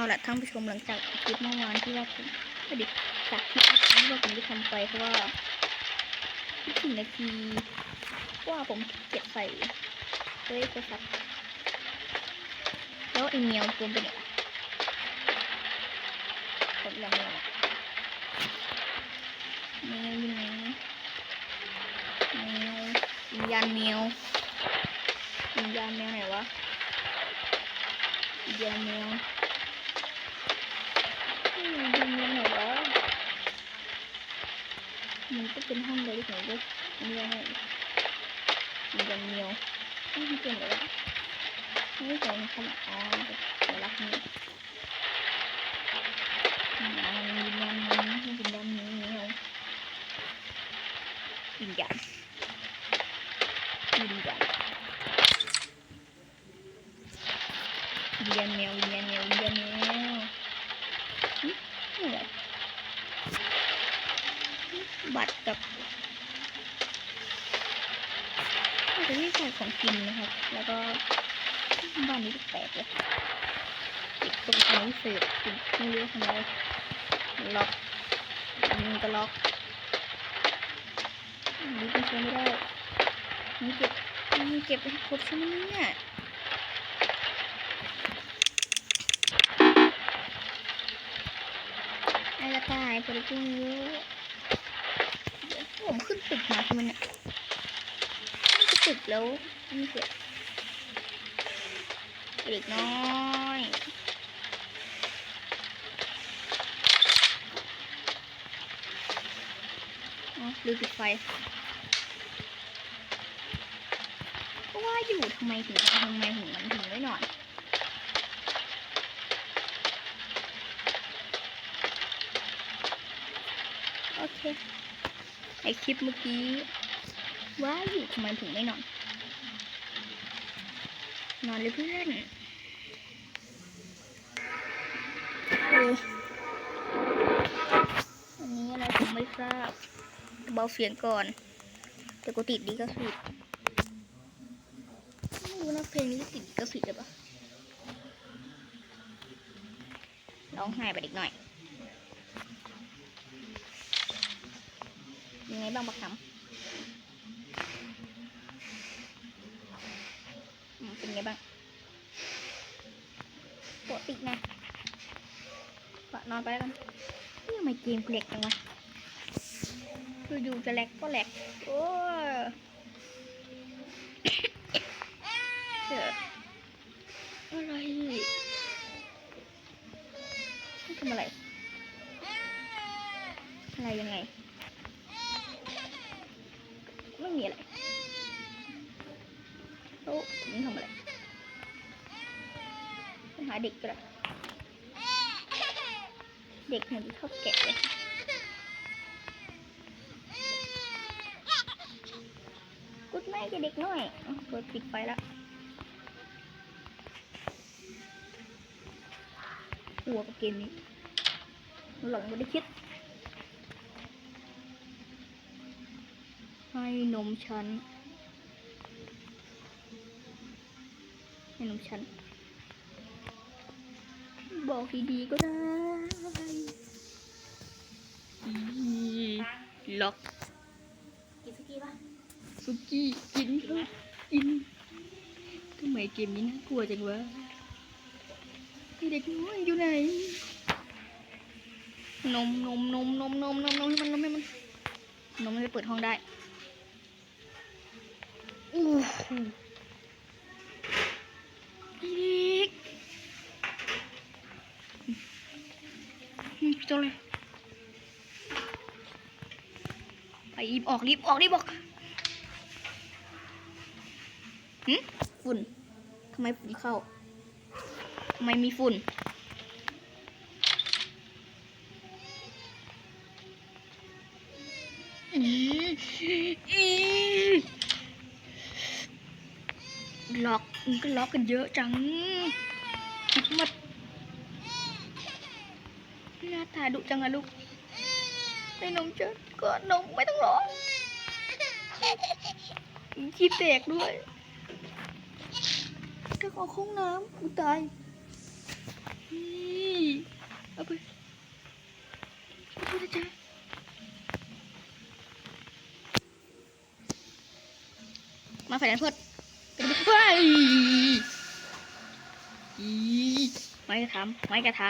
เอาละท่านผู้ชมหลังจากคลิปเมื่อวานที่ว่าผมด้จากคลิปที่ว่าผมได้ทำไปเพราะว่าไม่ถึงนาทีว่าผมเก็บใส่เฮ้ยโทรศัพท์แล้วไอีเมลตัวเป็นไงกดล้วเมลเมลอยู่ไหนเมลวิญญาณเมลวิญญาณแมวไหนวะวิญญาณแมวยันหน่อยวะมันเนห้องเลยที่ผมก็เมียวให้มีกันเมียวไม่เก่งเล ยวะไม่ใช่เข้ามาอ๋อเดี๋ยวรักนี่อ่ามันมียันมันให้เป็นยันนี้เมียววิญญาณวิญญาณวิญญาณแมววิญญาณแมววิญญาณแมว นี่แหละบัตรกับน่าจะที่ใส่ของกินนะครับ แล้วก็ บ้านนี้แปลกเลยปิดตรงไหนเสือกปิดไม่รู้ทำไมล็อกอันก็ล็อกอันนี้ก็ใช้ไม่ได้นี่เก็บนี่เก็บไปให้ครบใช่ไหมเนี่ยไอ้กระต่ายคนละครึ่งเยอะผมขึ้นตึกมาทำไมเนี่ยไม่จะตึกแล้วนี่เสีย เด็กน้อยอ๋อลืมปิดไฟก็ว่าอยู่ทำไมถึงทำไมถึงมันถึงไม่นอนโอเคไอคลิปเมื่อกี้ว่าอยู่ทำไมถึงไม่นอน นอนเลยเพื่อนโอ้อันนี้อะไรผมไม่ทราบ เบาเสียงก่อน แต่กูติดดีก็สิทธิ์ไม่รู้นะเพลงนี้ติดดีก็สิทธิ์หรือเปล่าร้องไห้ไปอีกหน่อยยังไงบ้างบักคำอืม เป็นไงบ้างปวดติกนะปะนอนไปแล้วกันนี่ทำไมเกมกูแหลกจังวะอยู่ๆจะแหลกก็แหลกโอ้ยเจออะไรทำอะไร อะไรยังไง ไม่มีอะไรแล้วผมทำอะไร เด็กก็ได้เด็กเนี่ยที่เขาแกะเลยกุดไม่กับเด็กน้อยเปิดปิดไฟแล้วหัวกับเกมนี้หลงไม่ได้คิด ให้นมฉันให้นมฉัน บอกดีๆก็ได้อีล็อกกินสกี้ป่ะสุกี้กินเถอะกินทำไมเกมนี้น่ากลัวจังวะไอ้เด็กน้อยอยู่ไหนนมนมนมนมนมนมนมให้มันนมให้มันนมให้เปิดห้องได้โอ้โหไอ้เด็ กอืมตัวเลยไปรีบออกรีบออกรีบออกหืมฝุ่นทำไมฝุ่นเข้าทำไมมีฝุ่นอีอีล็อกมันก็ล็อกกันเยอะจังคิดหมด หน้าตาดุจังอะลูกไอ้นมเจอก็นมไม่ต้องร้องขี้แตกด้วยก็ขอห้องน้ำกูตายเอาไปเอาไปจ๊ะมาใส่กันเพื่อนไปไม้กระทำไม้กระทา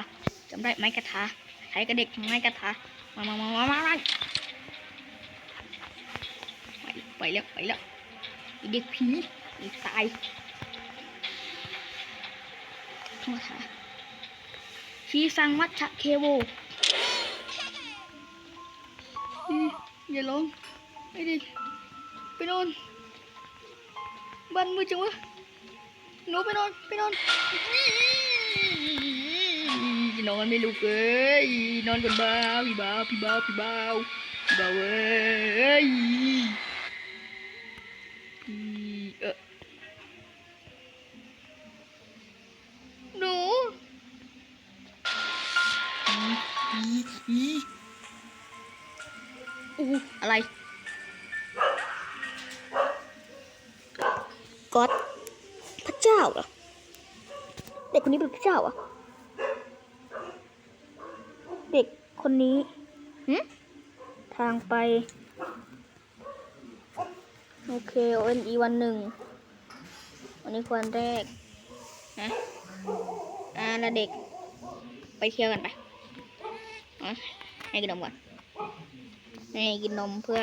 จำได้ไม้กระทา ใครกับเด็กไม้กระทามามามามามามาไปไปแล้วไปแล้วเด็กผีไอตายโทษค่ะชีซังมัชชะเคโวอย่าลงไอเด็กไปนอนบ้านมืดจังวะหนูไปนอนไปนอน นอนไม่ลุกเอ้ยนอนกันบ้าพี่บ้าพี่บ้าพี่บ้าพี่บ้าเว้ยพี่เออหนูอีอีอู้อะไรก๊อดพระเจ้าเหรอเด็กคนนี้เป็นพระเจ้าอะ เด็ก คนนี้หึทางไป โอเค O N E วันหนึ่งวันนี้คือวันแรกนะอ่าแล้วเด็ก ไปเที่ยวกันไปเอาให้กินนมก่อนให้กินนมเพื่อ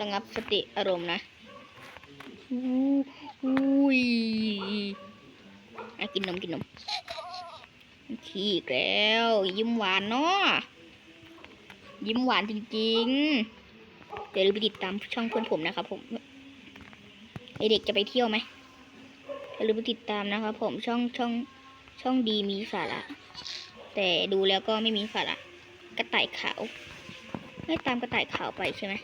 ระงับสติอารมณ์นะอู้อุ้ยอะกินนมกินนม ขี้อีกแล้ว ยิ้มหวานเนาะยิ้มหวานจริงๆ เดี๋ยวราไปติดตามช่องเพื่อนผมนะครับผมไอเด็กจะไปเที่ยวไหมอย่าลืมไปติดตามนะครับผมช่องช่องช่องดีมีสาระแต่ดูแล้วก็ไม่มีสาระกระต่ายขาว ไม่ตามกระต่ายขาวไปใช่ไหม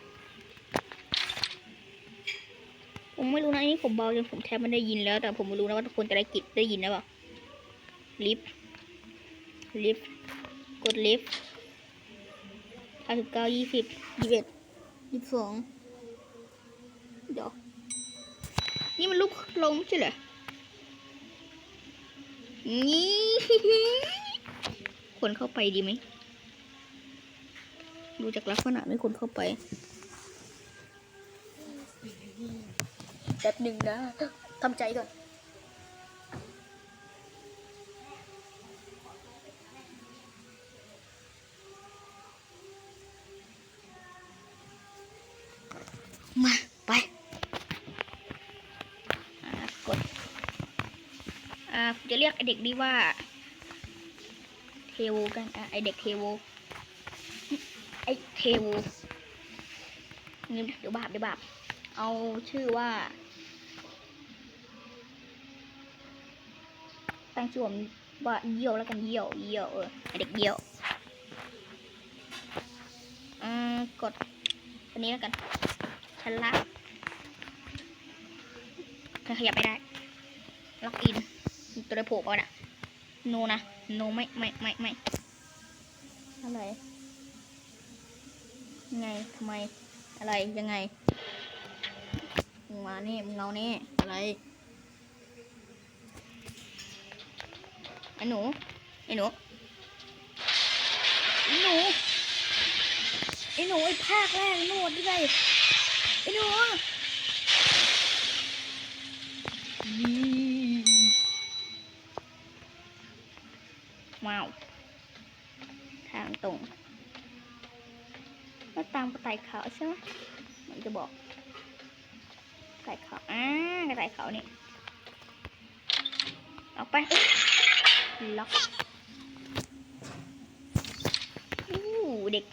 ผมไม่รู้นะอันนี้ผมเบาจนผมแทบไม่ได้ยินแล้ว แต่ผมไม่รู้นะว่าทุกคนจะได้กิดได้ยินหรือเปล่าลิฟ ลิฟต์กดลิฟต์ห้าสิบเก้ายี่สิบยี่สิบเอ็ดยี่สิบสองเดี๋ยว นี่มันลุกลงไม่ใช่เหรอ นี่คนเข้าไปดีไหม ดูจากลักษณะไม่คนเข้าไปแป๊บหนึ่งนะทำใจก่อน อ่าจะเรียกไอเด็กนี้ว่า เทโวกันอะไอเด็กเทโวไอเทโวเดี๋ยวบาปเดี๋ยวบาปเอาชื่อว่าตั้งชื่อผมว่าเยี่ยวแล้วกันเยี่ยวเยี่ยวเออไอเด็กเยี่ยวอืมกดอันนี้แล้วกันชันล่างเธอขยับไม่ได้ล็อกอิน ตัวได้โผล่ก่อนะโนนะโนไม่ไม่ไม่ไม่อะไรไงทำไมอะไรยังไงมึงมานี่มึงเอานี่อะไรไอ้หนูไอ้หนูไอ้หนูไอ้หนูไอ้ภาคแรกโนดด้วยไอ้หนู ว้าวทางตรงก็ตามกระต่ายขาวใช่ไหมมันจะบอกกระต่ายขาวอ่ากระต่ายขาวนี่ออกไปล็อกอู้เด็ก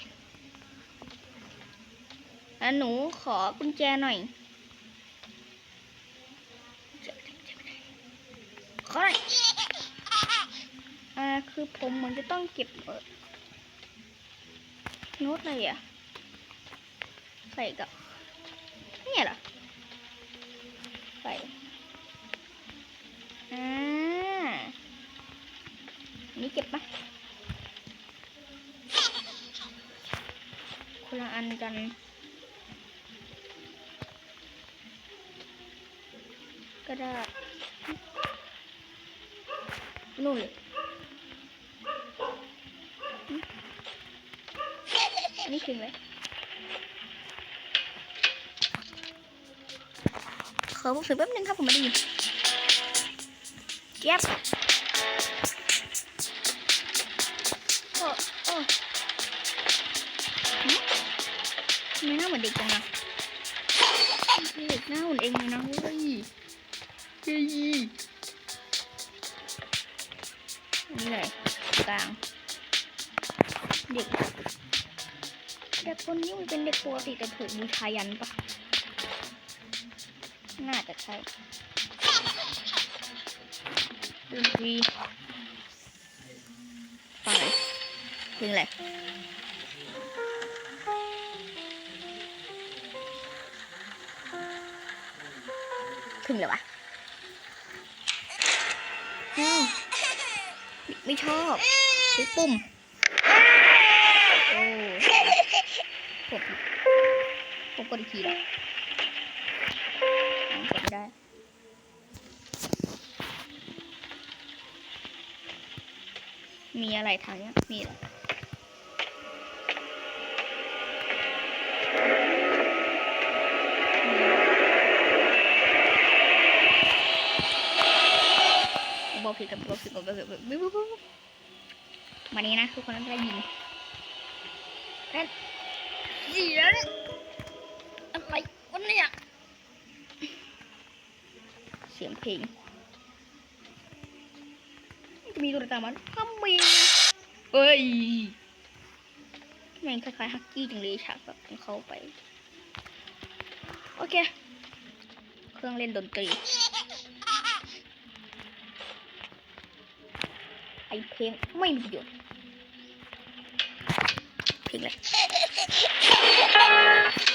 อะหนูขอกุญแจหน่อย ขอหน่อย อ่า คือผมเหมือนจะต้องเก็บโน้ตอะไรอะ ใส่กับเนี่ยเหรอ ใส่อ่านนี้เก็บปะคนละอันกันก็ได้นู่นเลยอั นนี้ถึงเลยขอพูดถึงแป๊บนึงครับผมมาดีเก็บโอ้โอ้หึทำไมหน้าเหมือนเด็กจังอะเด็กหน้าเหมือนเองเลยนะเว้ยเฮ้ยนนี่เลยกลางเด็ก เด็กคนนี้มันเป็นเด็กปกติแต่ถูกบูชายันปะน่าจะใช่ดนตรีฟังเลยเพลงอะไรถึงเลยวะอ้าวไม่ไม่ชอบใช้ปุ่ม โอ้ผมผม กดอีกทีแล้วยังกดไม่ได้มีอะไรทางเนี้ยมีเหรอมีบอกผิดกับบอกผิดกับบอกผิดกับบอกผิดบอกผิดมานี้นะทุกคนต้องได้ยินเสียงอะไร วะเนี่ยเสียงเพลงจะมีตัวตามมันก็มีเอ้ยแม่งคล้ายๆฮักกี้จังเลยฉากแบบต้องเข้าไป โอเค เครื่องเล่นดนตรี ไอเพลงไม่มีประโยชน์เพลงอะไ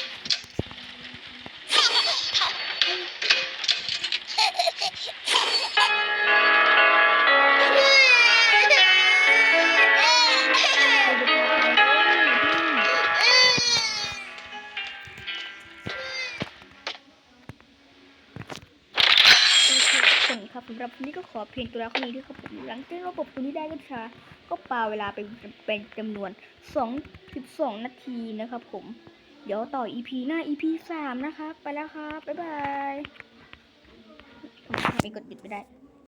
ำหรับนี้ก็ขอเพียงตัวละครนี้ด้วยครับผมหลังจากระบบตัวนี้ได้ก็ช้าก็ปาเวลาไปเป็นจำนวน2 12นาทีนะครับผม เดี๋ยวต่อ EP หน้า EP 3 นะครับ ไปแล้วครับ บ๊ายบายไม่กดปิดไม่ได้